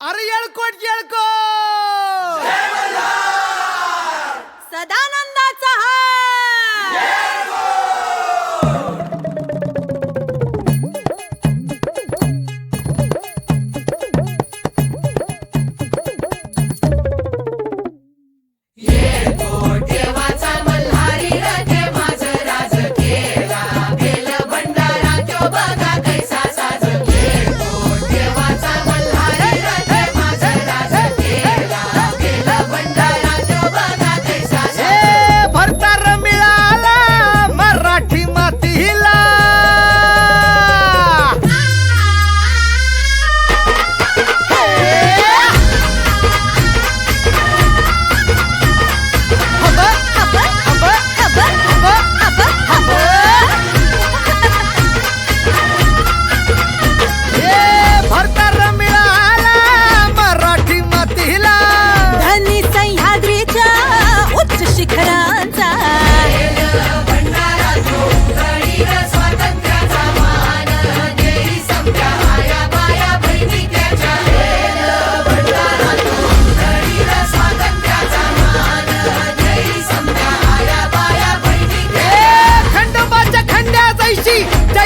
అరయ్యాడుకో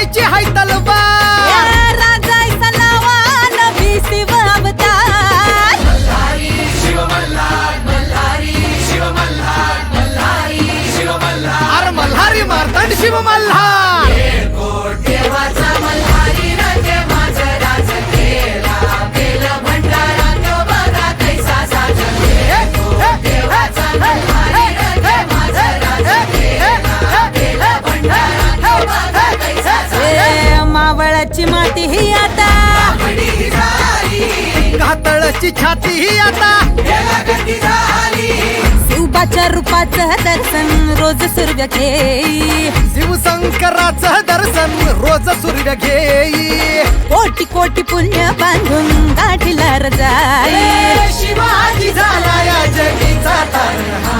जायची जायची हाय तलवार मावळाची माती ही आता. कातळची छाती ही आता. शिवबाच्या रूपाचं दर्शन रोज सूर्य घेई. शिवशंकराचं दर्शन रोज सूर्य घेई. कोटी कोटी पुण्य बांधून गाठीला रजाई. शिवाजी झाला या जगीचा तारणहार.